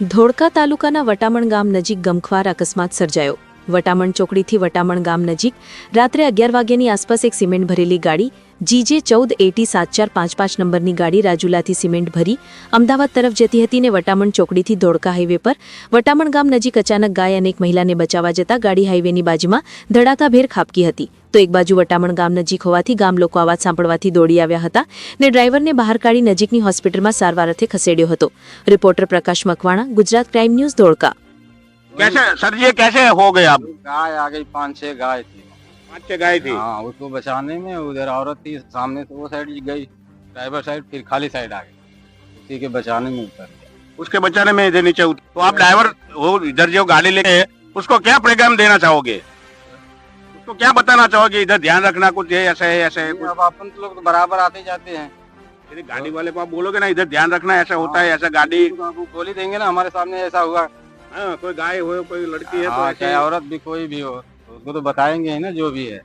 ધોળકા તાલુકાના વટામણ ગામ નજીક ગમખ્વાર અકસ્માત સર્જાયો. વટામણ ચોકડીથી વટામણ ગામ નજીક રાત્રે અગિયાર વાગ્યાની આસપાસ એક સિમેન્ટ ભરેલી ગાડી, જીજે ચૌદ એટી સાત ચાર પાંચ પાંચ નંબરની ગાડી રાજુલાથી સિમેન્ટ ભરી અમદાવાદ તરફ જતી હતી ને વટામણ ચોકડીથી ધોળકા હાઈવે પર વટામણ ગામ નજીક અચાનક ગાય અને એક મહિલાને બચાવવા જતા ગાડી હાઈવેની બાજુમાં ધડાકાભેર ખાબકી હતી. તો એક બાજુ વટામણ ગામ નજીક હોવાથી ગામ લોકો અવાજ સાંભળવાથી દોડી આવ્યા હતા ને ડ્રાઈવરને બહાર કાઢી નજીકની હોસ્પિટલમાં સારવાર અર્થે ખસેડ્યો હતો reporter Prakash Makwana Gujarat crime news Dholka कैसे सर ये कैसे हो गए आप गाय आ गई पांच छह गाय थी पाँच छह गाय थी हाँ उसको बचाने में उधर औरत थी सामने से वो साइड गई ड्राइवर साइड फिर खाली साइड आ गई उसी के बचाने में उतर गया उसके बचाने में इधर नीचे उत- तो आप ड्राइवर वो इधर जो गाड़ी लेके है, उसको क्या पैगाम देना चाहोगे उसको क्या बताना चाहोगे? इधर ध्यान रखना कुछ है ऐसा है ऐसा है कुछ। अब अपन तो लोग तो बराबर आते जाते हैं। यदि गाड़ी वाले को आप बोलोगे ना इधर ध्यान रखना ऐसा होता है ऐसा गाड़ी। तो वो बोल ही देंगे ना हमारे सामने ऐसा हुआ। हाँ, कोई गाय हो कोई लड़की है तो हाँ, चाहे औरत भी कोई भी हो तो उसको तो बताएँगे ना जो भी है।